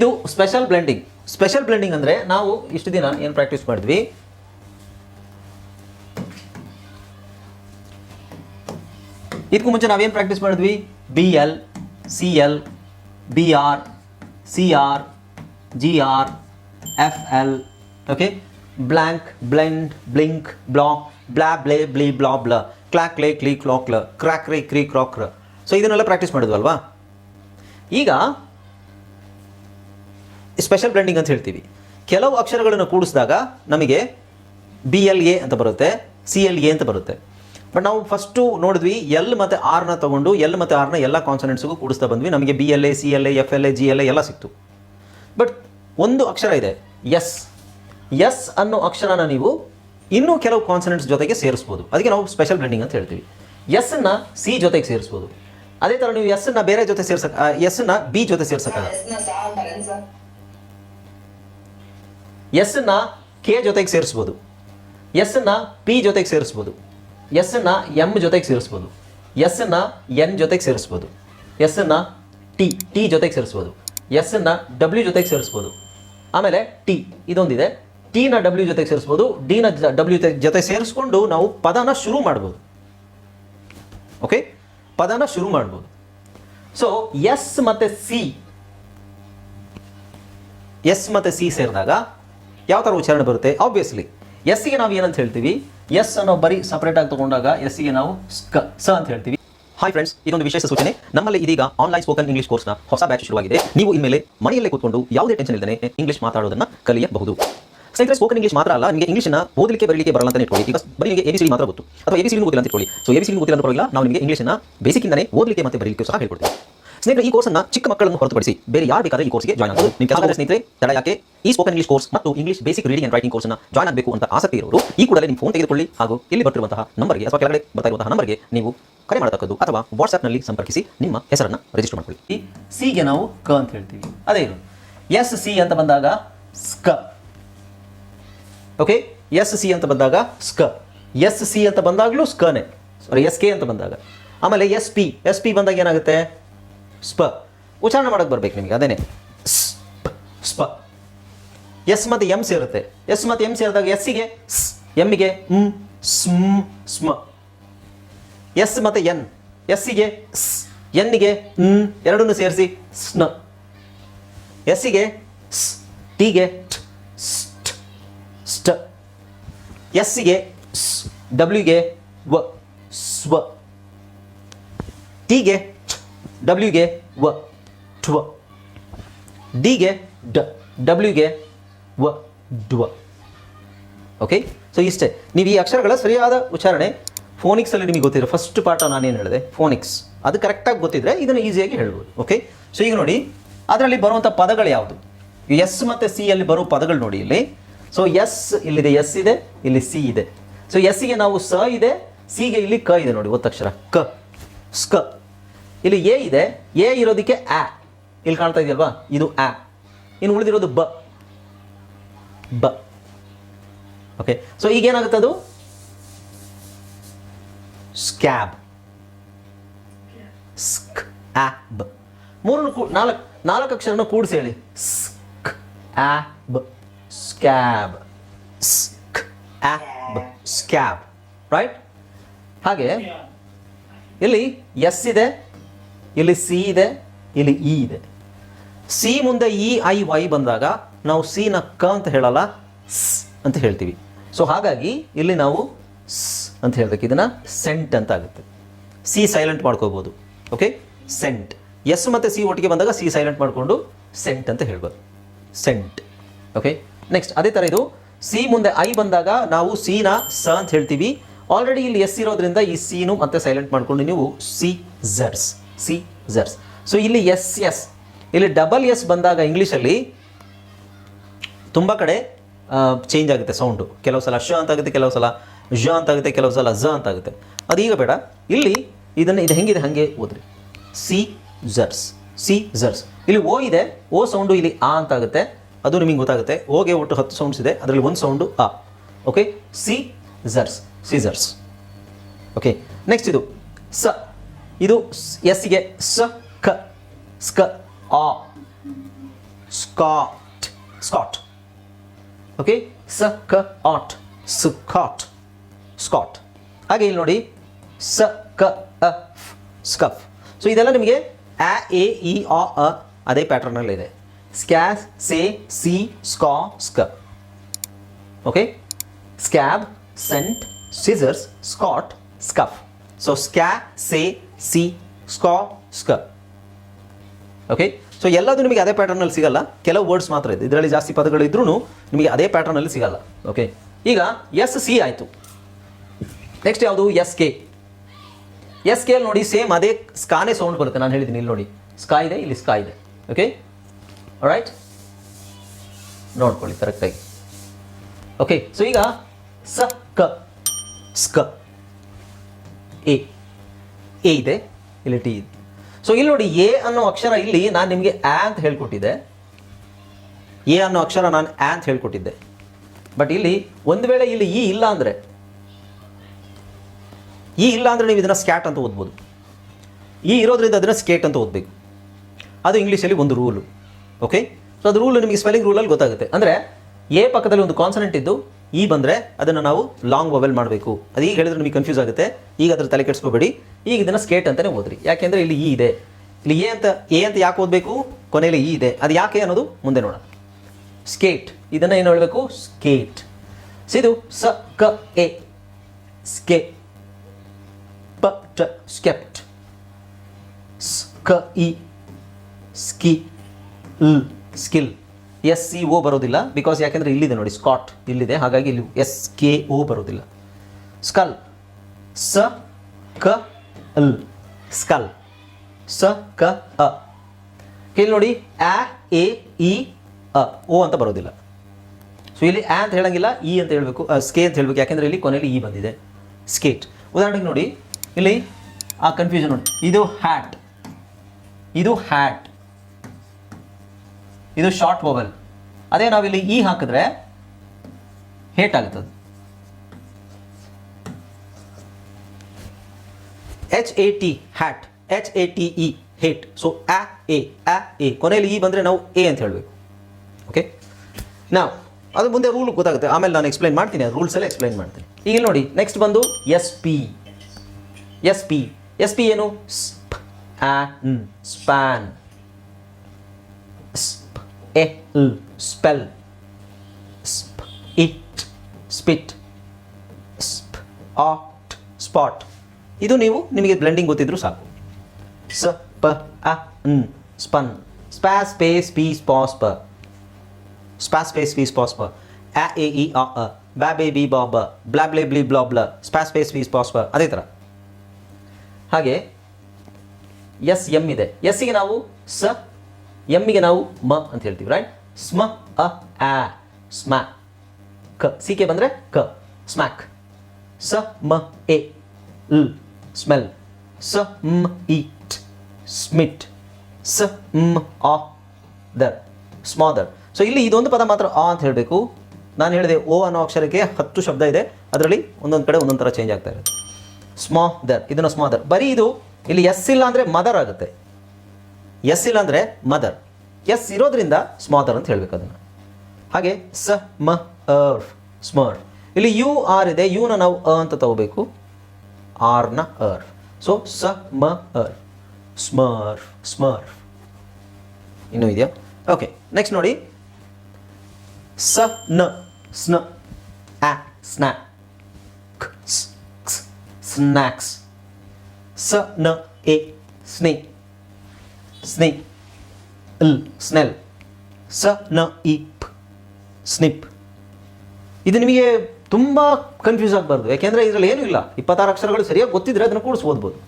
ಇದು special blending special blending ಅಂದರೆ ನಾವು ಇಷ್ಟು ದಿನ ಏನು ಪ್ರಾಕ್ಟೀಸ್ ಮಾಡಿದ್ವಿ? ಇದಕ್ಕೂ ಮುಂಚೆ ನಾವೇನು ಪ್ರಾಕ್ಟೀಸ್ ಮಾಡಿದ್ವಿ? B L C L B R C R G R F L okay blank blend blink block blah ಬ್ಲೇ ಬ್ಲಿ ಬ್ಲಾ ಬ್ಲ ಕ್ಲಾಕ್ ಲೇ ಕ್ಲಿ ಕ್ಲಾಕ್ ಲ ಕ್ರಾಕ್ ರೇ ಕ್ರೀ ರ ಸೊ ಇದನ್ನೆಲ್ಲ ಪ್ರಾಕ್ಟೀಸ್ ಮಾಡಿದ್ವಲ್ವಾ? ಈಗ ಸ್ಪೆಷಲ್ ಬ್ಲೆಂಡಿಂಗ್ ಅಂತ ಹೇಳ್ತೀವಿ. ಕೆಲವು ಅಕ್ಷರಗಳನ್ನು ಕೂಡಿಸಿದಾಗ ನಮಗೆ ಬಿ ಎಲ್ ಎ ಅಂತ ಬರುತ್ತೆ ಸಿ ಎಲ್ ಎ ಅಂತ ಬರುತ್ತೆ. ಬಟ್ ನಾವು ಫಸ್ಟು ನೋಡಿದ್ವಿ ಎಲ್ ಮತ್ತು ಆರ್ನ ತೊಗೊಂಡು ಎಲ್ ಮತ್ತು ಆರ್ನ ಎಲ್ಲ ಕಾನ್ಸನೆಂಟ್ಸ್ಗೂ ಕೂಡಿಸ್ತಾ ಬಂದ್ವಿ. ನಮಗೆ B L A C L A F L A G L A ಎಲ್ಲ ಸಿಕ್ತು. ಬಟ್ ಒಂದು ಅಕ್ಷರ ಇದೆ ಎಸ್ ಎಸ್ ಅನ್ನೋ ಅಕ್ಷರನ ನೀವು ಇನ್ನೂ ಕೆಲವು ಕಾನ್ಸನೆಂಟ್ಸ್ ಜೊತೆಗೆ ಸೇರಿಸ್ಬೋದು. ಅದಕ್ಕೆ ನಾವು ಸ್ಪೆಷಲ್ ಬ್ಲೆಂಡಿಂಗ್ ಅಂತ ಹೇಳ್ತೀವಿ. ಎಸ್ ಅನ್ನ ಸಿ ಜೊತೆಗೆ ಸೇರಿಸ್ಬೋದು. ಅದೇ ಥರ ನೀವು ಎಸ್ ಅನ್ನ ಬೇರೆ ಜೊತೆ ಸೇರ್ಸಕ್ ಎಸ್ ಅನ್ನ ಬಿ ಜೊತೆ ಸೇರ್ಸಕ್ಕಾಗಲ್ಲ ಎಸ್ನ ಕೆ ಜೊತೆಗೆ ಸೇರಿಸ್ಬೋದು. ಎಸ್ನ ಪಿ ಜೊತೆಗೆ ಸೇರಿಸ್ಬೋದು. ಎಸ್ನ ಎಂ ಜೊತೆಗೆ ಸೇರಿಸ್ಬೋದು. ಎಸ್ನ ಎನ್ ಜೊತೆಗೆ ಸೇರಿಸ್ಬೋದು. ಎಸ್ನ ಟಿ ಟಿ ಜೊತೆಗೆ ಸೇರಿಸ್ಬೋದು. ಎಸ್ನ ಡಬ್ಲ್ಯೂ ಜೊತೆಗೆ ಸೇರಿಸ್ಬೋದು. ಆಮೇಲೆ ಟಿ ಇದೊಂದಿದೆ. ಟಿ ನ ಡಬ್ಲ್ಯೂ ಜೊತೆಗೆ ಸೇರಿಸ್ಬೋದು. ಡಿನ ಡಬ್ಲ್ಯೂ ಜೊತೆ ಸೇರಿಸ್ಕೊಂಡು ನಾವು ಪದನ ಶುರು ಮಾಡ್ಬೋದು. ಓಕೆ ಪದನ ಶುರು ಮಾಡ್ಬೋದು. ಸೊ ಎಸ್ ಮತ್ತೆ ಸಿ ಎಸ್ ಮತ್ತು ಸಿ ಸೇರಿದಾಗ ಯಾವ ಥರ ಉಚ್ಚಾರಣೆ ಬರುತ್ತೆ? ಆಬ್ವಿಯಸ್ಲಿ ಎಸ್ಸಿಗೆ ನಾವು ಏನಂತ ಹೇಳ್ತೀವಿ? ಎಸ್ ಅನ್ನೋ ಬರೀ ಸಪ್ರೇಟ್ ಆಗಿ ತಗೊಂಡಾಗ ಎಸ್ಸಿಗೆ ನಾವು ಸ್ಕ ಸ ಅಂತ ಹೇಳ್ತೀವಿ. ಹಾಯ್ ಫ್ರೆಂಡ್ಸ್ ಇದೊಂದು ವಿಶೇಷ ಸೂಚನೆ. ನಮ್ಮಲ್ಲಿ ಇದೀಗ ಆನ್ಲೈನ್ ಸ್ಪೋಕನ್ ಇಂಗ್ಲಿಷ್ ಕೋರ್ಸ್ನ ಹೊಸ ಬ್ಯಾಚ್ ಶುರುವಾಗಿದೆ. ನೀವು ಇನ್ಮೇಲೆ ಮನೆಯಲ್ಲೇ ಕೂತ್ಕೊಂಡು ಯಾವುದೇ ಟೆನ್ಷನ್ ಇಲ್ಲದೆ ಇಂಗ್ಲಿಷ್ ಮಾತಾಡೋದನ್ನ ಕಲಿಯಬಹುದು. ಸ್ನೇಹಿತರೆ ಸ್ಪೋಕನ್ ಇಂಗ್ಲಿಷ್ ಮಾತ್ರ ಅಲ್ಲ, ನಿಮಗೆ ಇಂಗ್ಲಿಷ್ನ ಓದಲಿಕ್ಕೆ, ಬರಲಿಕ್ಕೆ ಬರಲ್ಲ ಅಂತ ಇಟ್ಕೊಳ್ಳಿ. ಬಿಕಾಸ್ ಬರೀ ನಿಮಗೆ ಎಬಿಸಿಡಿ ಮಾತ್ರ ಗೊತ್ತು. ಅಥವಾ ಎಬಿಸಿಡಿ ಗೊತ್ತಿಲ್ಲ ಅಂತ ಇಟ್ಕೊಳ್ಳಿ. ಸೊ ಎಬಿಸಿಡಿ ಗೊತ್ತಿಲ್ಲ ಅಂತ ಪರವಾಗಿಲ್ಲ ನಾವು ನಿಮಗೆ ಇಂಗ್ಲಿಷ್ನ ಬೇಸಿಕ್ಕಿಂದನೇ ಓದಲಿಕ್ಕೆ ಮತ್ತೆ ಬರಲಿಕ್ಕೆ ಸಹ ಹೇಳ್ಕೊಡ್ತೀವಿ. ಸ್ನೇಹಿತರೆ, ಈ ಕೋರ್ಸ್ನ ಚಿಕ್ಕ ಮಕ್ಕಳನ್ನು ಹೊರತುಪಡಿಸಿ ಬೇರೆ ಯಾರು ಬೇಕಾದ್ರೆ ಈ ಕೋರ್ಸ್ಗೆ ಜಾಯ್ನ್ ಆಗಬಹುದು ನಿಮ್ಮ ಕೆಲಸ ಸ್ನೇಹಿತರೆ, ತಡ ಯಾಕೆ? ಈ ಸ್ಪೋಕನ್ ಇಂಗ್ಲಿಷ್ ಕೋರ್ಸ್ ಮತ್ತು English basic reading and writing ಕೋರ್ಸ್ನ ಜಾಯ್ನ್ ಆಗಬೇಕು ಅಂತ ಆಸಕ್ತಿ ಇರೋರು, ಈ ಕೂಡಲೇ ನಿಮ್ಮ ಫೋನ್ ತೆಗೆದುಕೊಳ್ಳಿ ಹಾಗೂ ಇಲ್ಲಿ ಬರ್ತಿರುವಂತಹ ನಂಬರ್ಗೆ ಅಥವಾ ಕೆಳಗಡೆ ಬರ್ತಾ ಇರುವಂತಹ ನಂಬರ್ಗೆ ನೀವು ಕರೆ ಮಾಡತಕ್ಕದ್ದು ಅಥವಾ ವಾಟ್ಸ್ಆಪ್ನಲ್ಲಿ ಸಂಪರ್ಕಿಸಿ ನಿಮ್ಮ ಹೆಸರನ್ನು ರಿಜಿಸ್ಟರ್ ಮಾಡ್ಕೊಳ್ಳಿ. ಈ ಸಿಗೆ ನಾವು ಕ ಅಂತ ಹೇಳ್ತೀವಿ. ಅದೇ ಇದು. ಎಸ್ ಸಿ ಅಂತ ಬಂದಾಗ ಸ್ಕ ಓಕೆ ಎಸ್ ಸಿ ಅಂತ ಬಂದಾಗ ಸ್ಕ ಎಸ್ ಸಿ ಅಂತ ಬಂದಾಗಲೂ ಸ್ಕನೇ ಸಾರಿ ಎಸ್ ಕೆ ಅಂತ ಬಂದಾಗ. ಆಮೇಲೆ ಎಸ್ ಪಿ ಎಸ್ ಪಿ ಬಂದಾಗ ಏನಾಗುತ್ತೆ? ಸ್ಪ. ಉಚ್ಚಾರಣೆ ಮಾಡೋಕೆ ಬರ್ಬೇಕು ನಿಮಗೆ, ಅದೇನೆ. ಸ್ಪ. ಎಸ್ ಮತ್ತು ಎಂ ಸೇರುತ್ತೆ. ಎಸ್ ಮತ್ತು ಎಂ ಸೇರಿದಾಗ ಎಸ್ಸಿಗೆ ಸ್ ಎಮ್ಮಿಗೆ ಮ್, ಸ್ಮ್, ಸ್ಮ. ಎಸ್ ಮತ್ತು ಎನ್. ಎಸ್ಸಿಗೆ ಸ್ ಎನ್ನಿಗೆ ನ್, ಎರಡನ್ನೂ ಸೇರಿಸಿ ಸ್ನ. ಎಸ್ಸಿಗೆ ಸ್ ಟಿಗೆ ಟ್, ಸ್ಟ್. ಎಸ್ ಎಸ್ಸಿಗೆ ಸ್ ಡಬ್ಲ್ಯೂಗೆ ವ, ಸ್ವ. ಟಿಗೆ ಡಬ್ಲ್ಯೂಗೆ ವ ಟ್ವ ಡಿಗೆ ಡ ಡಬ್ಲ್ಯೂಗೆ ವ ಡ್ವ ಓಕೆ ಸೊ ಇಷ್ಟೇ. ನೀವು ಈ ಅಕ್ಷರಗಳ ಸರಿಯಾದ ಉಚ್ಚಾರಣೆ ಫೋನಿಕ್ಸಲ್ಲಿ ನಿಮಗೆ ಗೊತ್ತಿರೋ ಫಸ್ಟ್ ಪಾಠ ನಾನೇನು ಹೇಳಿದೆ? ಫೋನಿಕ್ಸ್ ಅದು ಕರೆಕ್ಟಾಗಿ ಗೊತ್ತಿದ್ರೆ ಇದನ್ನು ಈಸಿಯಾಗಿ ಹೇಳ್ಬೋದು. ಓಕೆ ಸೊ ಈಗ ನೋಡಿ. ಅದರಲ್ಲಿ ಬರುವಂಥ ಪದಗಳು ಯಾವುದು? ಎಸ್ ಮತ್ತು ಸಿ ಅಲ್ಲಿ ಬರೋ ಪದಗಳು ನೋಡಿ ಇಲ್ಲಿ. ಸೊ ಎಸ್ ಇಲ್ಲಿದೆ ಎಸ್ ಇದೆ, ಇಲ್ಲಿ ಸಿ ಇದೆ. ಸೊ ಎಸ್ಸಿಗೆ ನಾವು ಸ ಇದೆ ಸಿಗೆ ಇಲ್ಲಿ ಕ ಇದೆ ನೋಡಿ. ಒತ್ತಕ್ಷರ. ಕ. ಸ್ಕ ಇಲ್ಲಿ ಎ ಇದೆ. ಎ ಇರೋದಕ್ಕೆ ಆ. ಇಲ್ಲಿ ಕಾಣ್ತಾ ಇದೆಯಲ್ವಾ? ಇದು ಆ. ಇನ್ನು ಉಳಿದಿರೋದು ಬ. ಬ. ಓಕೆ ಸೊ ಈಗ ಏನಾಗುತ್ತೆ ಅದು? ಸ್ಕ್ಯಾಬ್ ಸ್ಕ್ ಆಬ್ ಮೂರನ್ನು ಕೂ ನಾಲ್ಕು ನಾಲ್ಕು ಅಕ್ಷರನ ಕೂಡಿಸಿ ಹೇಳಿ. Sc ab scab sc ab scab right ಹಾಗೆ. ಇಲ್ಲಿ ಎಸ್ ಇದೆ. ಇಲ್ಲಿ ಸಿ ಇದೆ, ಇಲ್ಲಿ ಇ ಇದೆ. ಸಿ ಮುಂದೆ ಇ ಐ ವೈ ಬಂದಾಗ ನಾವು ಸಿ ನ ಕ ಅಂತ ಹೇಳಲ್ಲ, ಸ್ ಅಂತ ಹೇಳ್ತೀವಿ. ಸೊ ಹಾಗಾಗಿ ಇಲ್ಲಿ ನಾವು ಸ್ ಅಂತ ಹೇಳಬೇಕು ಇದನ್ನ ಸೆಂಟ್ ಅಂತ ಆಗುತ್ತೆ. ಸಿ ಸೈಲೆಂಟ್ ಮಾಡ್ಕೋಬೋದು. ಓಕೆ ಸೆಂಟ್ ಎಸ್ ಮತ್ತು ಸಿ ಒಟ್ಟಿಗೆ ಬಂದಾಗ ಸಿ ಸೈಲೆಂಟ್ ಮಾಡಿಕೊಂಡು ಸೆಂಟ್ ಅಂತ ಹೇಳ್ಬೋದು. ಸೆಂಟ್ ಓಕೆ ನೆಕ್ಸ್ಟ್ ಅದೇ ಥರ ಇದು ಸಿ ಮುಂದೆ ಐ ಬಂದಾಗ ನಾವು ಸಿನ ಸ ಅಂತ ಹೇಳ್ತೀವಿ. ಆಲ್ರೆಡಿ ಇಲ್ಲಿ ಎಸ್ ಇರೋದ್ರಿಂದ ಈ ಸಿನು ಮತ್ತೆ ಸೈಲೆಂಟ್ ಮಾಡ್ಕೊಂಡು ನೀವು scissors scissors so ಇಲ್ಲಿ ಎಸ್ ಎಸ್ ಇಲ್ಲಿ ಡಬಲ್ ಎಸ್ ಬಂದಾಗ ಇಂಗ್ಲೀಷಲ್ಲಿ ತುಂಬ ಕಡೆ ಚೇಂಜ್ ಆಗುತ್ತೆ ಸೌಂಡು ಕೆಲವು ಸಲ ಶ ಅಂತ ಆಗುತ್ತೆ ಕೆಲವು ಸಲ ಝ ಅಂತ ಆಗುತ್ತೆ ಕೆಲವು ಸಲ ಝ ಅಂತ ಆಗುತ್ತೆ ಅದು ಈಗ ಬೇಡ. ಇಲ್ಲಿ ಇದನ್ನು, ಇದು ಹೆಂಗಿದೆ, ಹಾಗೆ ಓದ್ರಿ. ಸಿ ಝರ್ಸ್ ಸಿ ಝರ್ಸ್ ಇಲ್ಲಿ ಓ ಇದೆ. ಓ ಸೌಂಡು ಇಲ್ಲಿ ಆ ಅಂತ ಆಗುತ್ತೆ ಅದು ನಿಮಗೆ ಗೊತ್ತಾಗುತ್ತೆ. ಓಗೆ ಒಟ್ಟು ಹತ್ತು ಸೌಂಡ್ಸ್ ಇದೆ. ಅದರಲ್ಲಿ ಒಂದು ಸೌಂಡು ಆ. Okay scissors scissors okay next ಇದು ಸ. ಇದು ಎಸ್ಸಿಗೆ ಸ, ಕ, ಸ್ಕ, ಆ. ಸ್ಕಾಟ್. ಸ್ಕಾಟ್. ಓಕೆ ಸ, ಕ, ಆಟ್. ಸ್ಕಾಟ್. ಸ್ಕಾಟ್. ಹಾಗೆ ಇಲ್ಲಿ ನೋಡಿ. ಸ, ಕ, ಅ ಸ್ಕಫ್. ಸೊ ಇದೆಲ್ಲ ನಿಮಗೆ ಆ ಎ, ಇ, ಆ, ಅ, ಅದೇ ಪ್ಯಾಟರ್ನಲ್ಲಿ ಇದೆ. ಸ್ಕ್ಯಾಸ್ ಸೇ, ಸಿ, ಸ್ಕಾ, ಸ್ಕ. Okay scab, scent scissors Scot, scuff. So ಸ್ಕ್ಯಾ, ಸೇ ಸಿ, ಸ್ಕಾ, ಸ್ಕ. ಓಕೆ ಸೊ ಎಲ್ಲದೂ ನಿಮಗೆ ಅದೇ ಪ್ಯಾಟರ್ನಲ್ಲಿ ಸಿಗಲ್ಲ. ಕೆಲವು ವರ್ಡ್ಸ್ ಮಾತ್ರ ಇದೆ. ಇದರಲ್ಲಿ ಜಾಸ್ತಿ ಪದಗಳು ಇದ್ರೂ ನಿಮಗೆ ಅದೇ ಪ್ಯಾಟರ್ನಲ್ಲಿ ಸಿಗಲ್ಲ. ಓಕೆ ಈಗ ಎಸ್ ಸಿ ಆಯಿತು. ನೆಕ್ಸ್ಟ್ ಯಾವುದು? ಎಸ್ ಕೆ ಎಸ್ ಕೆ ನೋಡಿ ಸೇಮ್ ಅದೇ ಸ್ಕಾನೇ ಸೌಂಡ್ ಬರುತ್ತೆ. ನಾನು ಹೇಳಿದ್ದೀನಿ ಇಲ್ಲಿ ನೋಡಿ. ಸ್ಕಾ ಇದೆ, ಇಲ್ಲಿ ಸ್ಕಾ ಇದೆ. ಓಕೆ ರೈಟ್ ನೋಡ್ಕೊಳ್ಳಿ ಕರೆಕ್ಟಾಗಿ ಓಕೆ ಸೊ ಈಗ ಸ, ಕ, ಸ್ಕ. ಎ ಎ ಇದೆ, ಇಲ್ಲಿ ಟಿ ಇದೆ. ಸೊ ಇಲ್ಲಿ ನೋಡಿ ಎ ಅನ್ನೋ ಅಕ್ಷರ ಇಲ್ಲಿ ನಾನು ನಿಮಗೆ ಆ ಅಂತ ಹೇಳ್ಕೊಟ್ಟಿದ್ದೆ. ಎ ಅನ್ನೋ ಅಕ್ಷರ ನಾನು ಆ ಅಂತ ಹೇಳ್ಕೊಟ್ಟಿದ್ದೆ. ಬಟ್ ಇಲ್ಲಿ ಒಂದು ವೇಳೆ ಇಲ್ಲಿ ಇ ಇಲ್ಲ ಅಂದರೆ ಈ ಇಲ್ಲ ಅಂದರೆ ನೀವು ಇದನ್ನು ಸ್ಕ್ಯಾಟ್ ಅಂತ ಓದ್ಬೋದು. ಈ ಇರೋದ್ರಿಂದ ಅದನ್ನು ಸ್ಕೇಟ್ ಅಂತ ಓದಬೇಕು. ಅದು ಇಂಗ್ಲೀಷಲ್ಲಿ ಒಂದು ರೂಲು ಓಕೆ ಸೊ ಅದು ರೂಲ್ ನಿಮಗೆ ಸ್ಪೆಲ್ಲಿಂಗ್ ರೂಲಲ್ಲಿ ಗೊತ್ತಾಗುತ್ತೆ. ಅಂದರೆ ಎ ಪಕ್ಕದಲ್ಲಿ ಒಂದು ಕಾನ್ಸನೆಂಟ್ ಇದ್ದು ಈ ಬಂದರೆ ಅದನ್ನು ನಾವು ಲಾಂಗ್ ವೊವೆಲ್ ಮಾಡಬೇಕು. ಅದು ಈಗ ಹೇಳಿದ್ರೆ ನಿಮಗೆ ಕನ್ಫ್ಯೂಸ್ ಆಗುತ್ತೆ. ಈಗ ಅದರ ತಲೆ ಕೆಡಿಸ್ಕೋಬೇಡಿ. ಈಗ ಇದನ್ನು ಸ್ಕೇಟ್ ಅಂತಲೇ ಓದ್ರಿ. ಯಾಕೆಂದರೆ ಇಲ್ಲಿ ಈ ಇದೆ. ಇಲ್ಲಿ ಎ ಅಂತ ಎ ಅಂತ ಯಾಕೆ ಓದಬೇಕು? ಕೊನೆಯಲ್ಲಿ ಈ ಇದೆ. ಅದು ಯಾಕೆ ಅನ್ನೋದು ಮುಂದೆ ನೋಡೋಣ. ಸ್ಕೇಟ್. ಇದನ್ನು ಏನು ಹೇಳಬೇಕು? ಸ್ಕೇಟ್. ಸಿದು ಸ, ಕ, ಎ. ಸ್ಕೆ, ಪ, ಟ, ಸ್ಕೆಪ್ಟ್. ಸ್ಕ ಇ, ಸ್ಕಿ, ಲ್, ಸ್ಕಿಲ್. ಎಸ್, ಸಿ, ಓ ಬರೋದಿಲ್ಲ. ಬಿಕಾಸ್ ಯಾಕೆಂದರೆ ಇಲ್ಲಿದೆ ನೋಡಿ, ಸ್ಕಾಟ್ ಇಲ್ಲಿದೆ. ಹಾಗಾಗಿ ಇಲ್ಲಿ ಎಸ್, ಕೆ, ಓ ಬರೋದಿಲ್ಲ. ಸ್ಕಲ್. ಸ, ಕ ಲ್ ಸ್ಕಲ್. ಸ, ಕ, ಅ. ಇಲ್ಲಿ ನೋಡಿ ಆ ಎ, ಇ, ಅ, ಓ ಅಂತ ಬರೋದಿಲ್ಲ. ಸೊ ಇಲ್ಲಿ ಆ ಅಂತ ಹೇಳಂಗಿಲ್ಲ, ಇ ಅಂತ ಹೇಳಬೇಕು ಸ್ಕೆ ಅಂತ ಹೇಳಬೇಕು. ಯಾಕೆಂದರೆ ಇಲ್ಲಿ ಕೊನೆಯಲ್ಲಿ ಇ ಬಂದಿದೆ. ಸ್ಕೇಟ್. ಉದಾಹರಣೆಗೆ ನೋಡಿ, ಇಲ್ಲಿ ಆ ಕನ್ಫ್ಯೂಷನ್ ನೋಡಿ. ಇದು ಹ್ಯಾಟ್ ಇದು ಹ್ಯಾಟ್ ಇದು ಶಾರ್ಟ್ ಮೊಬೈಲ್ ಅದೇ ನಾವಿಲ್ಲಿ ಇ ಹಾಕಿದ್ರೆ ಹೇಟ್ ಆಗುತ್ತದೆ. H A T hat H A T E hate so ಆ ಎ ಆ ಎ ಕೊನೆಯಲ್ಲಿ ಇ ಬಂದರೆ ನಾವು ಎ ಅಂತ ಹೇಳಬೇಕು. ಓಕೆ ನಾವು ಅದು ಮುಂದೆ ರೂಲ್ ಗೊತ್ತಾಗುತ್ತೆ. ಆಮೇಲೆ ನಾನು ಎಕ್ಸ್ಪ್ಲೈನ್ ಮಾಡ್ತೀನಿ. ರೂಲ್ಸ್ ಎಲ್ಲ ಎಕ್ಸ್ಪ್ಲೈನ್ ಮಾಡ್ತೀನಿ. ಈಗ ನೋಡಿ ನೆಕ್ಸ್ಟ್ ಬಂದು S P S P S P ಏನು? Sp span sp a spell sp it spit sp ot spot ಇದು ನೀವು ನಿಮಗೆ ಬ್ಲೆಂಡಿಂಗ್ ಗೊತ್ತಿದ್ರು ಸಾಕು. ಸ, ಪ, ಅ, ನ್, ಸ್ಪನ್. ಸ್ಪ್ಯಾ ಸ್ಪೇಸ್ ಪಿ ಸ್ಪಾಸ್ ಪ ಸ್ಪಾ ಸ್ಪೇಸ್ ಪಿ ಸ್ಪಾಸ್ ಪ ಆ ಎ, ಇ ಆ ಅ. ಬ್ಯಾ, ಬೇ, ಬಿ, ಬಾ, ಬ. ಬ್ಲಾ, ಬ್ಲೇ, ಬ್ಲಿ, ಬ್ಲಾ, ಬ್ಲ. ಸ್ಪಾ ಸ್ಪೇಸ್ ಪಿ ಸ್ಪಾಸ್ ಪ ಅದೇ ಥರ ಹಾಗೆ ಎಸ್, ಎಂ ಇದೆ. ಎಸ್ಸಿಗೆ ನಾವು ಸ ಎಮ್ಮಿಗೆ ನಾವು ಮ ಅಂತ ಹೇಳ್ತೀವಿ ರೈಟ್ ಸ್ಮ, ಅ, ಆ, ಸ್ಮ, ಕ. ಸಿ, ಕೆ ಬಂದರೆ ಕ. ಸ್ಮ್ಯಾಕ್. ಸ, ಮ, ಎ, ಲ್. ಸ್ಮೆಲ್ ಸ ಮ್ ಇಟ್ ಸ್ಮಿಟ್ ಸ ಮ್ ಆ ದರ್ ಸ್ಮಾದರ್ ಸೊ ಇಲ್ಲಿ ಇದೊಂದು ಪದ ಮಾತ್ರ ಆ ಅಂತ ಹೇಳಬೇಕು. ನಾನು ಹೇಳಿದೆ ಓ ಅನ್ನೋ ಅಕ್ಷರಕ್ಕೆ ಹತ್ತು ಶಬ್ದ ಇದೆ. ಅದರಲ್ಲಿ ಒಂದೊಂದು ಕಡೆ ಒಂದೊಂದು ಥರ ಚೇಂಜ್ ಆಗ್ತಾ ಇರುತ್ತೆ. ಸ್ಮಾದರ್ ಇದನ್ನು ಸ್ಮಾದರ್ ಬರೀ ಇದು, ಇಲ್ಲಿ ಎಸ್ ಇಲ್ಲ ಅಂದರೆ ಮದರ್ ಆಗುತ್ತೆ. ಎಸ್ ಇಲ್ಲ ಅಂದರೆ ಮದರ್ ಎಸ್ ಇರೋದ್ರಿಂದ ಸ್ಮಾದರ್ ಅಂತ ಹೇಳಬೇಕು ಅದನ್ನು. ಹಾಗೆ ಸ ಮ ಅರ್ ಸ್ಮರ್ ಇಲ್ಲಿ ಯು ಆರ್ ಇದೆ. ಯುನ ನಾವು ಅ ಅಂತ ತಗೋಬೇಕು. ಆರ್ನ ಅರ್ ಸೊ ಸ ಮ ಅರ್ ಸ್ಮರ್ ಸ್ಮರ್ ಇನ್ನೂ ಇದೆಯಾ ಓಕೆ ನೆಕ್ಸ್ಟ್ ನೋಡಿ. ಸ ನ ಸ್ನ ಆ ಸ್ನಾ ಸ್ನ್ಯಾಕ್ಸ್ ಸ ನ ಎ ಸ್ನೇ ಸ್ನೇ ಇಲ್ ಸ್ನೆಲ್ ಸ ನ ಇಪ್ ಸ್ನಿಪ್ ಇದು ನಿಮಗೆ ತುಂಬ ಕನ್ಫ್ಯೂಸ್ ಆಗಬಾರ್ದು ಯಾಕೆಂದರೆ ಇದರಲ್ಲಿ ಏನೂ ಇಲ್ಲ. ಇಪ್ಪತ್ತಾರು ಅಕ್ಷರಗಳು ಸರಿಯಾಗಿ ಗೊತ್ತಿದ್ರೆ ಅದನ್ನು ಕೂಡಿಸಿ ಓದ್ಬೋದು.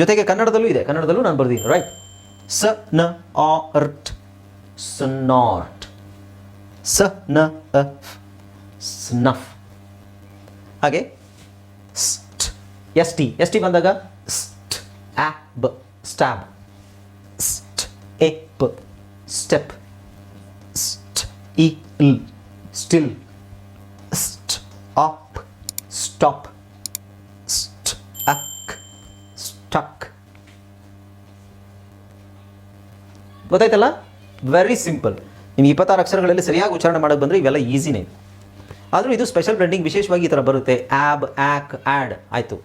ಜೊತೆಗೆ ಕನ್ನಡದಲ್ಲೂ ಇದೆ. ಕನ್ನಡದಲ್ಲೂ ನಾನು ಬರ್ದೀನಿ ರೈಟ್ ಸ, ನ ಆರ್ಟ್ ಸ್ನಾರ್ಟ್ ಸ, ನ ಸ್ನಫ್ ಹಾಗೆ st S, T. S, T ಬಂದಾಗ st ap stab st ep step. St E, ಲ್, ಸ್ಟಿಲ್. ಸ್ಟಾಪ್ ಸ್ಟ್ ಅಕ್ ಸ್ಟಕ್ ಗೊತ್ತಾಯ್ತಲ್ಲ? ವೆರಿ ಸಿಂಪಲ್ ನಿಮ್ಗೆ ಇಪ್ಪತ್ತಾರು ಅಕ್ಷರಗಳಲ್ಲಿ ಸರಿಯಾಗಿ ಉಚ್ಚಾರಣೆ ಮಾಡೋಕೆ ಬಂದರೆ ಇವೆಲ್ಲ ಈಸಿನೇ ಆದರೂ ಇದು ಸ್ಪೆಷಲ್ ಬ್ಲೆಂಡಿಂಗ್ ವಿಶೇಷವಾಗಿ ಈ ಥರ ಬರುತ್ತೆ. ಆ್ಯಬ್ ಆ್ಯಕ್ ಆ್ಯಡ್ ಆಯಿತು.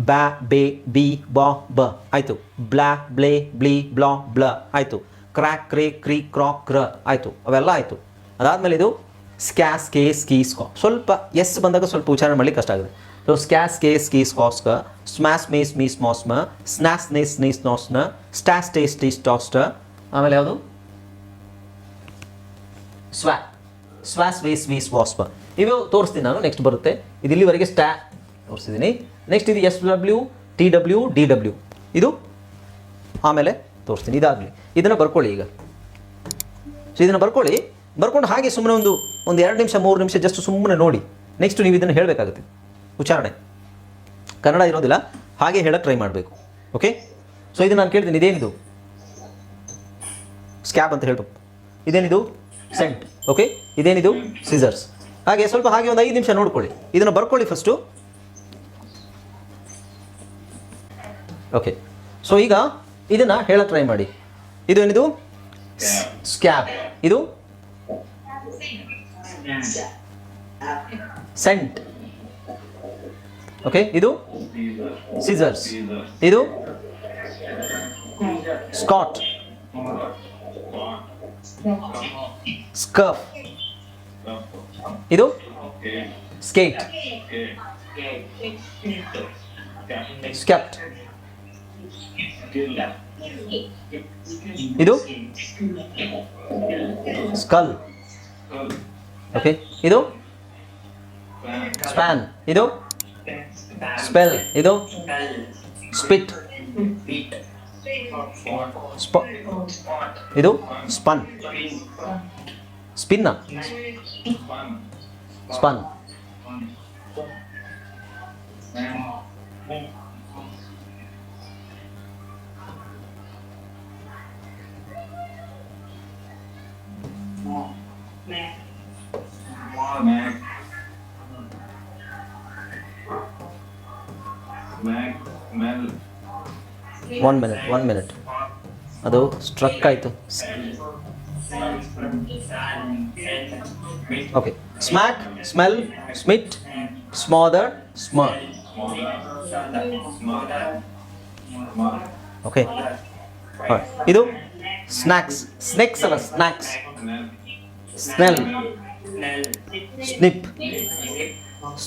ಬ್ಯಾ ಬೇ ಬಿ ಬಾ ಬ ಆಯಿತು. ಬ್ಲಾ ಬ್ಲೇ ಬ್ಲಿ ಬ್ಲಾ ಬ್ಲ ಆಯಿತು. ಕ್ರ್ಯಾಕ್ ಕ್ರೇ ಕ್ರೀ ಕ್ರಾಕ್ ಕ್ರ ಆಯಿತು. ಅವೆಲ್ಲ ಆಯಿತು. ಅದಾದಮೇಲೆ ಇದು ಸ್ಕ್ಯಾಸ್, ಕೆ ಸ್ಕೀ ಸ್ಕಾ ಸ್ವಲ್ಪ ಎಸ್ ಬಂದಾಗ ಸ್ವಲ್ಪ ಉಚ್ಚಾರಣೆ ಮಾಡಲಿಕ್ಕೆ ಕಷ್ಟ ಆಗುತ್ತೆ. ಸೊ ಸ್ಕ್ಯಾಸ್, ಕೆ ಸ್ಕೀ ಸ್ಕಾಸ್ಕ ಸ್ಮ್ಯಾಸ್ ಮೇಸ್ ಮೀಸ್ ಮಾಸ್ಮ ಸ್ನ್ಯಾಸ್ ನೇಸ್ ನೀಸ್ ನಾಸ್ನ ಸ್ಟ್ಯಾಸ್ ಟೇಸ್ ಟೀಸ್ ಟಾಸ್ಟ ಆಮೇಲೆ ಯಾವುದು? ಸ್ವಾ ಸ್ವಾಸ್ ವೇಸ್ ವೀಸ್ ವಾಸ್ಪ ಇವು ತೋರಿಸ್ತೀನಿ ನಾನು ನೆಕ್ಸ್ಟ್ ಬರುತ್ತೆ. ಇದು ಇಲ್ಲಿವರೆಗೆ ಸ್ಟ್ಯಾ ತೋರಿಸಿದ್ದೀನಿ ನೆಕ್ಸ್ಟ್ ಇದು S W T W D W ಇದು ಆಮೇಲೆ ತೋರಿಸ್ತೀನಿ, ಇದಾಗಲಿ. ಇದನ್ನು ಬರ್ಕೊಳ್ಳಿ ಈಗ. ಸೊ ಇದನ್ನು ಬರ್ಕೊಳ್ಳಿ. ಬರ್ಕೊಂಡು ಹಾಗೆ ಸುಮ್ಮನೆ ಒಂದು ಒಂದು ಎರಡು ನಿಮಿಷ ಮೂರು ನಿಮಿಷ ಜಸ್ಟ್ ಸುಮ್ಮನೆ ನೋಡಿ. ನೆಕ್ಸ್ಟ್ ನೀವು ಇದನ್ನು ಹೇಳಬೇಕಾಗುತ್ತೆ. ಉಚ್ಚಾರಣೆ. ಕನ್ನಡ ಇರೋದಿಲ್ಲ. ಹಾಗೆ ಹೇಳಕ್ಕೆ ಟ್ರೈ ಮಾಡಬೇಕು. ಓಕೆ ಸೊ ಇದು ನಾನು ಕೇಳ್ತೀನಿ ಇದೇನಿದು? ಸ್ಕ್ಯಾಬ್ ಅಂತ ಹೇಳ್ಬೇಕು. ಇದೇನಿದು? ಸೆಂಟ್ ಓಕೆ ಇದೇನಿದು? ಸೀಸರ್ಸ್ ಹಾಗೆ ಸ್ವಲ್ಪ ಹಾಗೆ ಒಂದು ಐದು ನಿಮಿಷ ನೋಡ್ಕೊಳ್ಳಿ. ಇದನ್ನು ಬರ್ಕೊಳ್ಳಿ ಫಸ್ಟು ಓಕೆ ಸೊ ಈಗ ಇದನ್ನು ಹೇಳಕ್ಕೆ ಟ್ರೈ ಮಾಡಿ. ಇದು ಏನಿದು? ಸ್ಕ್ಯಾಬ್ ಇದು? ಸೆಂಟ್ ಓಕೆ ಇದು ಸಿಸರ್ಸ್ ಇದು ಸ್ಕಾಟ್ ಸ್ಕರ್ಫ್ ಇದು ಸ್ಕೇಟ್ ಸ್ಕೆಪ್ಟ್ ಇದು ಸ್ಕಲ್ ಓಕೆ ಇದು ಸ್ಪ್ಯಾನ್ ಇದು ಸ್ಪೆಲ್ ಇದು ಸ್ಪಿಟ್ ಸ್ಪ ಇದು spun ಸ್ಪಿನ್ನ spun one minute one minute ಅದು ಸ್ಟ್ರಕ್ ಆಯಿತು. Okay smack smell smit smother ಸ್ಮರ್ okay ಇದು ಸ್ನ್ಯಾಕ್ಸ್ ಸ್ನೆಕ್ಸ್ ಅಲ್ಲ ಸ್ನ್ಯಾಕ್ಸ್ ಸ್ನೆಲ್ ಸ್ನಿಪ್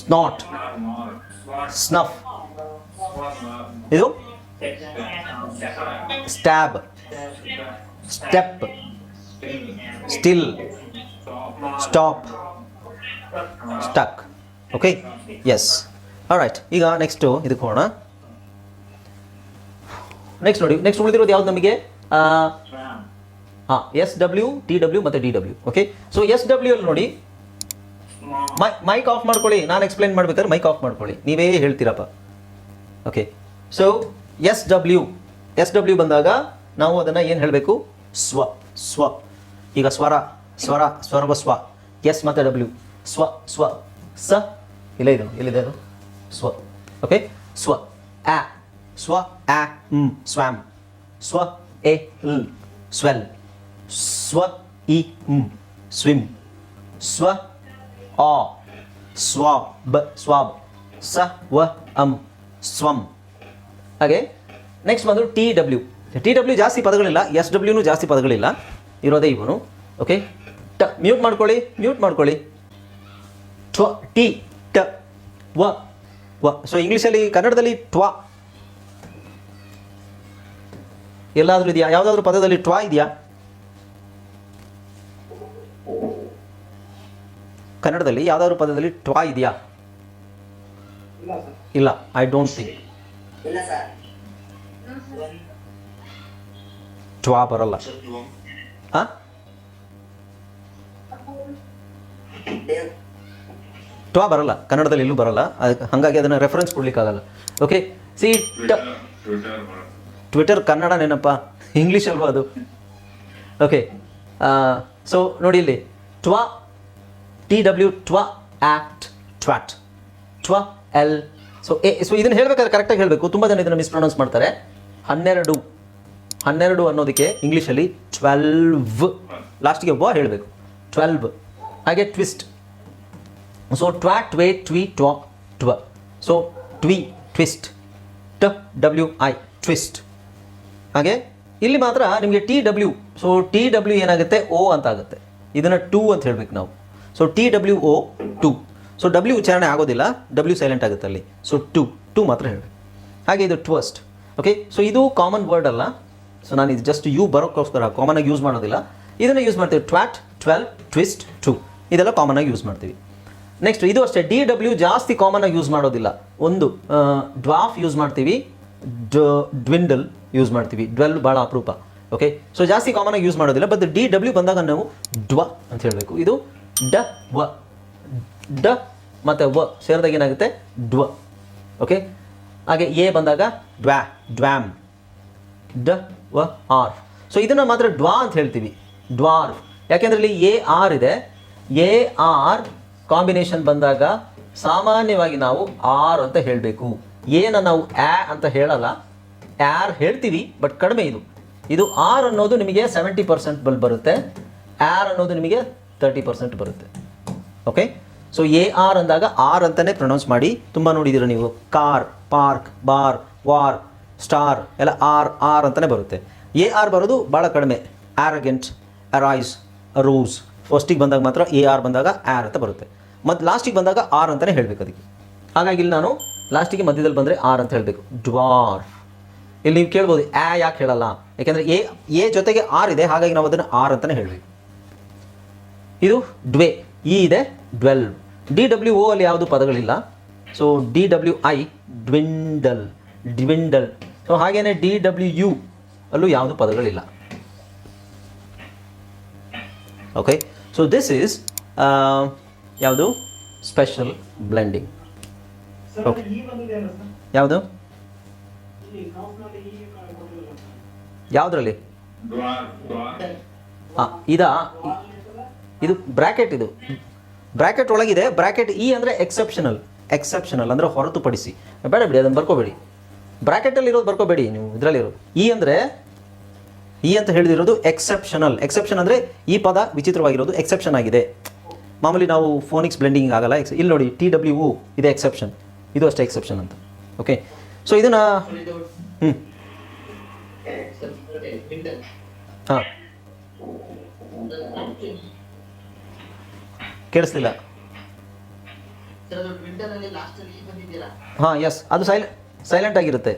ಸ್ನಾಟ್ ಸ್ನಫ್ ಇದು? Stab step still stop stuck okay S right ಈಗ ನೆಕ್ಸ್ಟು ಇದಕ್ಕೆ ಹೋಗೋಣ. ನೆಕ್ಸ್ಟ್ ನೋಡಿ. ನೆಕ್ಸ್ಟ್ ಉಳಿದಿರೋದು ಯಾವ್ದು ನಮಗೆ? ಹಾಂ ಎಸ್ ಡಬ್ಲ್ಯೂ ಟಿ ಡಬ್ಲ್ಯೂ ಮತ್ತು D W okay so S W ಅಲ್ಲಿ ನೋಡಿ. ಮೈ, ಮೈಕ್ ಆಫ್ ಮಾಡ್ಕೊಳ್ಳಿ. ನಾನು ಎಕ್ಸ್ಪ್ಲೈನ್ ಮಾಡ್ಬೇಕಾದ್ರೆ ಮೈಕ್ ಆಫ್ ಮಾಡ್ಕೊಳ್ಳಿ. ನೀವೇ ಹೇಳ್ತೀರಪ್ಪ. Okay so S W S W ಬಂದಾಗ ನಾವು ಅದನ್ನು ಏನು ಹೇಳಬೇಕು? ಸ್ವ ಸ್ವ. ಈಗ ಸ್ವರ ಸ್ವರ, ಸ್ವರ್ವ ಸ್ವ. ಎಸ್ ಮತ್ತು ಡಬ್ಲ್ಯೂ ಸ್ವ ಸ್ವ. ಸ. ಇಲ್ಲ ಇದು, ಎಲ್ಲಿದೆ ಅದು? ಸ್ವ. ಓಕೆ ಸ್ವ. ಆ ಸ್ವ ಆ ಹ್ಞೂ ಸ್ವಾಮ್. ಸ್ವ, ಎ, ಲ್. ಸ್ವೆಲ್. ಸ್ವ, ಇ, ಮ್. ಸ್ವಿಮ್. ಸ್ವ, ಆ. Swab swab. ಸ, ವ, ಅಂ. ಸ್ವಂ. ಹಾಗೆ ನೆಕ್ಸ್ಟ್ ಬಂದು ಟಿ ಡಬ್ಲ್ಯೂ ಟಿ ಡಬ್ಲ್ಯೂ ಜಾಸ್ತಿ ಪದಗಳಿಲ್ಲ ಎಸ್ ಡಬ್ಲ್ಯೂನು ಜಾಸ್ತಿ ಪದಗಳಿಲ್ಲ. ಇರೋದೇ ಇವನು. ಓಕೆ ಟ ಮ್ಯೂಟ್ ಮಾಡ್ಕೊಳ್ಳಿ ಮ್ಯೂಟ್ ಮಾಡ್ಕೊಳ್ಳಿ. ಟ್ವ ಟಿ, ಟ, ವ ವ. ಸೊ ಇಂಗ್ಲೀಷಲ್ಲಿ ಕನ್ನಡದಲ್ಲಿ ಟ್ವಾ ಎಲ್ಲಾದರೂ ಇದೆಯಾ? ಯಾವುದಾದ್ರೂ ಪದದಲ್ಲಿ ಟ್ವಾ ಇದೆಯಾ? ಕನ್ನಡದಲ್ಲಿ ಯಾವುದಾದ್ರೂ ಪದದಲ್ಲಿ ಟ್ವಾ ಇದೆಯಾ? ಇಲ್ಲ ಐ ಡೋಂಟ್ ಥಿಂಕ್ ಟ್ವಾ ಬರಲ್ಲ. ಟ್ವಾ ಬರಲ್ಲ. ಕನ್ನಡದಲ್ಲಿ ಎಲ್ಲೂ ಬರಲ್ಲ. ಅದಕ್ಕೆ ಹಾಗಾಗಿ ಅದನ್ನು ರೆಫರೆನ್ಸ್ ಕೊಡ್ಲಿಕ್ಕಾಗಲ್ಲ. ಓಕೆ ಸಿ ಟ್ವಿಟರ್ ಕನ್ನಡ ನೆನಪ? ಇಂಗ್ಲೀಷ್ ಅಲ್ವಾ ಅದು? ಓಕೆ ಸೊ ನೋಡಿ ಇಲ್ಲಿ. ಟ್ವಾ ಟಿ ಡಬ್ಲ್ಯೂ ಟ್ವಾ ಆಕ್ಟ್ ಟ್ವಾಟ್ ಟ್ವಾ ಎಲ್ ಸೊ ಎ ಸೊ ಇದನ್ನು ಹೇಳಬೇಕಾದ್ರೆ ಕರೆಕ್ಟಾಗಿ ಹೇಳಬೇಕು. ತುಂಬ ಜನ ಇದನ್ನು ಮಿಸ್ಪ್ರೊನೌನ್ಸ್ ಮಾಡ್ತಾರೆ. ಹನ್ನೆರಡು ಹನ್ನೆರಡು ಅನ್ನೋದಕ್ಕೆ ಇಂಗ್ಲೀಷಲ್ಲಿ ಟ್ವೆಲ್ವ್ ಲಾಸ್ಟಿಗೆ ವ ಹೇಳಬೇಕು. ಟ್ವೆಲ್ವ್ ಹಾಗೆ ಟ್ವಿಸ್ಟ್ ಸೊ ಟ್ವಾ ಟ್ವೇ ಟ್ವಿ ಟ್ವಾ ಟ್ವ ಸೊ ಟ್ವಿ ಟ್ವಿಸ್ಟ್ ಟ ಡಬ್ಲ್ಯೂ ಐ ಟ್ವಿಸ್ಟ್ ಹಾಗೆ, ಇಲ್ಲಿ ಮಾತ್ರ ನಿಮಗೆ T W so T W ಏನಾಗುತ್ತೆ? ಓ ಅಂತ ಆಗುತ್ತೆ. ಇದನ್ನು ಟೂ ಅಂತ ಹೇಳ್ಬೇಕು ನಾವು. So T W O two so W ಉಚ್ಚಾರಣೆ ಆಗೋದಿಲ್ಲ. ಡಬ್ಲ್ಯೂ ಸೈಲೆಂಟ್ ಆಗುತ್ತೆ ಅಲ್ಲಿ. ಸೊ ಟು ಟು ಮಾತ್ರ ಹೇಳಿ ಹಾಗೆ ಇದು ಟ್ವಸ್ಟ್ ಓಕೆ ಸೊ ಇದು ಕಾಮನ್ ವರ್ಡ್ ಅಲ್ಲ. ಸೊ ನಾನು ಇದು ಜಸ್ಟ್ ಯು ಬರೋಕ್ಕೋಸ್ಕರ ಕಾಮನ್ ಆಗಿ ಯೂಸ್ ಮಾಡೋದಿಲ್ಲ. ಇದನ್ನು ಯೂಸ್ ಮಾಡ್ತೀವಿ ಟ್ವಾಟ್ ಟ್ವೆಲ್ ಟ್ವಿಸ್ಟ್ ಟು ಇದೆಲ್ಲ ಕಾಮನ್ ಆಗಿ ಯೂಸ್ ಮಾಡ್ತೀವಿ. ನೆಕ್ಸ್ಟ್ ಇದು ಅಷ್ಟೇ. ಡಿ ಡಬ್ಲ್ಯೂ ಜಾಸ್ತಿ ಕಾಮನ್ ಆಗಿ ಯೂಸ್ ಮಾಡೋದಿಲ್ಲ. ಒಂದು ಡ್ವಾಫ್ ಯೂಸ್ ಮಾಡ್ತೀವಿ. ಡ್ವಿಂಡಲ್ ಯೂಸ್ ಮಾಡ್ತೀವಿ. ಡ್ವೆಲ್ ಭಾಳ ಅಪರೂಪ. ಓಕೆ ಸೊ ಜಾಸ್ತಿ ಕಾಮನ್ ಆಗಿ ಯೂಸ್ ಮಾಡೋದಿಲ್ಲ. ಬಟ್ ಡಿ ಡಬ್ಲ್ಯೂ ಬಂದಾಗ ನಾವು ಡ್ವ ಅಂತ ಹೇಳಬೇಕು. ಇದು ಡ, ವ. ಡ ಮತ್ತು ವ ಸೇರಿದಾಗ ಏನಾಗುತ್ತೆ? ಡ್ವ ಓಕೆ ಹಾಗೆ ಎ ಬಂದಾಗ ಡ್ವ್ಯಾ ಡ್ವಾಮ್ ಡ, ವ, ಆರ್. ಸೊ ಇದನ್ನು ಮಾತ್ರ ಡ್ವಾ ಅಂತ ಹೇಳ್ತೀವಿ. ಡ್ವಾರ್ಫ್ ಯಾಕೆಂದ್ರೆ ಇಲ್ಲಿ ಎ, ಆರ್ ಇದೆ. ಎ, ಆರ್ ಕಾಂಬಿನೇಷನ್ ಬಂದಾಗ ಸಾಮಾನ್ಯವಾಗಿ ನಾವು ಆರ್ ಅಂತ ಹೇಳಬೇಕು. ಏನ ನಾವು ಆ ಅಂತ ಹೇಳಲ್ಲ. ಆರ್ ಹೇಳ್ತೀವಿ, ಬಟ್ ಕಡಿಮೆ ಇದು. ಇದು ಆರ್ ಅನ್ನೋದು ನಿಮಗೆ ಸೆವೆಂಟಿ ಪರ್ಸೆಂಟ್ ಬಲ್ ಬರುತ್ತೆ. ಆರ್ ಅನ್ನೋದು ನಿಮಗೆ ತರ್ಟಿ ಪರ್ಸೆಂಟ್ ಬರುತ್ತೆ. ಓಕೆ ಸೊ ಎ ಆರ್ ಅಂದಾಗ ಆರ್ ಅಂತಲೇ ಪ್ರೊನೌನ್ಸ್ ಮಾಡಿ. ತುಂಬ ನೋಡಿದ್ದೀರ ನೀವು. Car park bar war star ಎಲ್ಲ ಆರ್ ಆರ್ ಅಂತಲೇ ಬರುತ್ತೆ. ಎ ಆರ್ ಬರೋದು ಭಾಳ ಕಡಿಮೆ. ಆರಗೆಂಟ್ ಅರೈಸ್ ರೂಸ್ ಫಸ್ಟಿಗೆ ಬಂದಾಗ ಮಾತ್ರ ಎ ಆರ್ ಬಂದಾಗ ಆರ್ ಅಂತ ಬರುತ್ತೆ. ಮತ್ತು ಲಾಸ್ಟಿಗೆ ಬಂದಾಗ ಆರ್ ಅಂತಲೇ ಹೇಳಬೇಕು ಅದಕ್ಕೆ. ಹಾಗಾಗಿ ಇಲ್ಲಿ ನಾನು ಲಾಸ್ಟಿಗೆ ಮಧ್ಯದಲ್ಲಿ ಬಂದರೆ ಆರ್ ಅಂತ ಹೇಳಬೇಕು. ಡ್ವಾರ್ಫ್ ಇಲ್ಲಿ ನೀವು ಕೇಳ್ಬೋದು, ಆ ಯಾಕೆ ಹೇಳಲ್ಲ? ಯಾಕೆಂದರೆ ಎ ಎ ಜೊತೆಗೆ ಆರ್ ಇದೆ, ಹಾಗಾಗಿ ನಾವು ಅದನ್ನು ಆರ್ ಅಂತಲೇ ಹೇಳಬೇಕು. ಇದು ಡ್ವೆ ಇ ಇದೆ ಡ್ವೆಲ್ವ್ ಡಿ ಡಬ್ಲ್ಯೂ ಓ ಅಲ್ಲಿ ಯಾವುದು ಪದಗಳಿಲ್ಲ. So D W I dwindle dwindle so ಹಾಗೇನೆ ಡಿ ಡಬ್ಲ್ಯೂ ಯು ಅಲ್ಲೂ ಯಾವುದು ಪದಗಳಿಲ್ಲ. ಓಕೆ ಸೊ ದಿಸ್ ಈಸ್ ಯಾವುದು? ಸ್ಪೆಷಲ್ ಬ್ಲೆಂಡಿಂಗ್ ಓಕೆ ಯಾವುದು? ಯಾವುದರಲ್ಲಿ? ಹಾಂ ಇದಾ? ಇದು ಬ್ರ್ಯಾಕೆಟ್ ಇದು. ಬ್ರ್ಯಾಕೆಟ್ ಒಳಗಿದೆ. ಬ್ರ್ಯಾಕೆಟ್ ಇ ಅಂದರೆ ಎಕ್ಸೆಪ್ಷನಲ್ ಎಕ್ಸೆಪ್ಷನಲ್ ಅಂದರೆ ಹೊರತುಪಡಿಸಿ. ಬೇಡ ಬಿಡಿ ಅದನ್ನು ಬರ್ಕೋಬೇಡಿ. ಬ್ರ್ಯಾಕೆಟಲ್ಲಿ ಇರೋದು ಬರ್ಕೋಬೇಡಿ ನೀವು ಇದರಲ್ಲಿರೋದು ಇ ಅಂದರೆ ಇ ಅಂತ ಹೇಳಿದಿರೋದು ಎಕ್ಸೆಪ್ಷನಲ್ ಎಕ್ಸೆಪ್ಷನ್ ಅಂದರೆ ಈ ಪದ ವಿಚಿತ್ರವಾಗಿರೋದು ಎಕ್ಸೆಪ್ಷನ್ ಆಗಿದೆ. ಮಾಮೂಲಿ ನಾವು ಫೋನಿಕ್ಸ್ ಬ್ಲೆಂಡಿಂಗ್ ಆಗಲ್ಲ. ಎಕ್ಸ್ ಇಲ್ಲಿ ನೋಡಿ ಟಿ ಡಬ್ಲ್ಯೂ ಇದೆ ಎಕ್ಸೆಪ್ಷನ್ ಇದು ಅಷ್ಟೇ ಎಕ್ಸೆಪ್ಷನ್ ಅಂತ. ಓಕೆ ಸೊ ಇದನ್ನು ಹ್ಞೂ ಹಾಂ. ಕೇಳಿಸ್ಲಿಲ್ಲ. ಹಾಂ ಎಸ್ ಅದು ಸೈಲೆ ಸೈಲೆಂಟ್ ಆಗಿರುತ್ತೆ.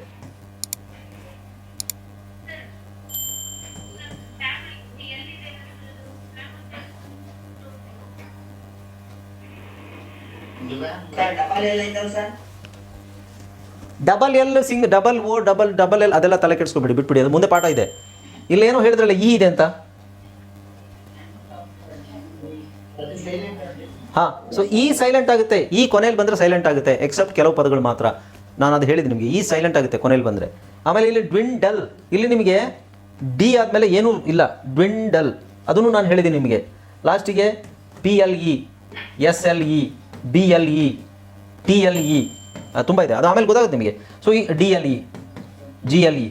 Double L Singh double O double double L ಅದೆಲ್ಲ ತಲೆ ಕೆಡಿಸ್ಕೊಬೇಡಿ, ಬಿಟ್ಬಿಡಿ, ಅದು ಮುಂದೆ ಪಾಠ ಇದೆ. ಇಲ್ಲೇನೋ ಹೇಳಿದ್ರಲ್ಲ ಈ ಇದೆ ಅಂತ. ಹಾಂ ಸೊ ಈ ಸೈಲೆಂಟ್ ಆಗುತ್ತೆ. ಈ ಕೊನೆಯಲ್ಲಿ ಬಂದರೆ ಸೈಲೆಂಟ್ ಆಗುತ್ತೆ ಎಕ್ಸೆಪ್ಟ್ ಕೆಲವು ಪದಗಳು ಮಾತ್ರ. ನಾನು ಅದು ಹೇಳಿದೆ ನಿಮಗೆ, ಈ ಸೈಲೆಂಟ್ ಆಗುತ್ತೆ ಕೊನೆಯಲ್ಲಿ ಬಂದರೆ. ಆಮೇಲೆ ಇಲ್ಲಿ ಡ್ವಿಂಡಲ್ ಇಲ್ಲಿ ನಿಮಗೆ ಡಿ ಆದಮೇಲೆ ಏನೂ ಇಲ್ಲ ಡ್ವಿಂಡಲ್ ಅದನ್ನು ನಾನು ಹೇಳಿದ್ದೀನಿ ನಿಮಗೆ. ಲಾಸ್ಟಿಗೆ P L E S L E B L E T L E ತುಂಬ ಇದೆ. ಅದು ಆಮೇಲೆ ಗೊತ್ತಾಗುತ್ತೆ ನಿಮಗೆ. ಸೊ ಈ D L E G L E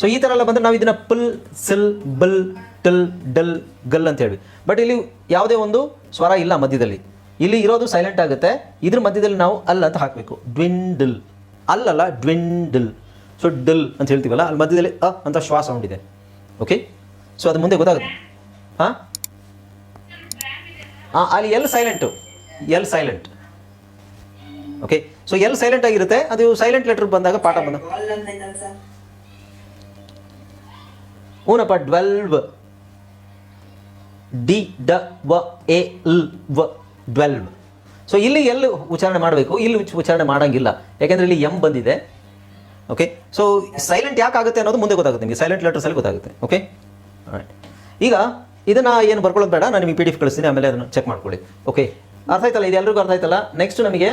so ಈ ಥರ ಎಲ್ಲ ಬಂದರೆ ನಾವು ಇದನ್ನು ಪುಲ್ ಸಿಲ್ ಬಲ್ ಟಲ್ ಡಲ್ ಗಲ್ ಅಂತ ಹೇಳಿ ಬಟ್ ಇಲ್ಲಿ ಯಾವುದೇ ಒಂದು ಸ್ವರ ಇಲ್ಲ ಮಧ್ಯದಲ್ಲಿ. ಇಲ್ಲಿ ಇರೋದು ಸೈಲೆಂಟ್ ಆಗುತ್ತೆ. ಇದ್ರ ಮಧ್ಯದಲ್ಲಿ ನಾವು ಅಲ್ ಅಂತ ಹಾಕಬೇಕು. ಡ್ವಿಂಡಲ್. ಅಲ್ಲಲ್ಲ ಡ್ವಿಂಡಲ್. ಸೊ ಡಲ್ ಅಂತ ಹೇಳ್ತೀವಲ್ಲ ಅಲ್ಲಿ ಮಧ್ಯದಲ್ಲಿ ಅ ಅಂತ ಶ್ವಾಸ ಇದೆ. ಓಕೆ ಸೊ ಅದು ಮುಂದೆ ಗೊತ್ತಾಗುತ್ತೆ. ಹಾಂ? ಹಾಂ ಅಲ್ಲಿ L silent L silent okay so L silent ಆಗಿರುತ್ತೆ. ಅದು ಸೈಲೆಂಟ್ ಲೆಟರ್ ಬಂದಾಗ ಪಾಠ ಬಂದ ಊನಪ್ಪ ಡ್ವೆಲ್ವ್ ಡಿ ಡ ವ ಎ ಲ್ ವ. ಡ್ವೆಲ್ವ್ ಸೊ ಇಲ್ಲಿ ಎಲ್ಲಿ ಉಚ್ಚಾರಣೆ ಮಾಡಬೇಕು? ಇಲ್ಲಿ ಉಚ್ಚಾರಣೆ ಮಾಡೋಂಗಿಲ್ಲ. ಯಾಕೆಂದರೆ ಇಲ್ಲಿ ಎಂ ಬಂದಿದೆ. ಓಕೆ ಸೊ ಸೈಲೆಂಟ್ ಯಾಕೆ ಆಗುತ್ತೆ ಅನ್ನೋದು ಮುಂದೆ ಗೊತ್ತಾಗುತ್ತೆ ನಿಮಗೆ. ಸೈಲೆಂಟ್ ಲೆಟರ್ಸ್ ಅಲ್ಲಿ ಗೊತ್ತಾಗುತ್ತೆ. ಓಕೆ ಈಗ ಇದನ್ನು ಏನು ಬರ್ಕೊಳ್ಳೋದು ಬೇಡ. ನಾನು ನಿಮಗೆ ಪಿ ಡಿ ಎಫ್ ಕಳಿಸ್ತೀನಿ. ಆಮೇಲೆ ಅದನ್ನು ಚೆಕ್ ಮಾಡ್ಕೊಳ್ಳಿ. ಓಕೆ ಅರ್ಥ ಆಯ್ತಲ್ಲ? ಇದು ಎಲ್ರಿಗೂ ಅರ್ಥ ಆಯ್ತಲ್ಲ? ನೆಕ್ಸ್ಟ್ ನಮಗೆ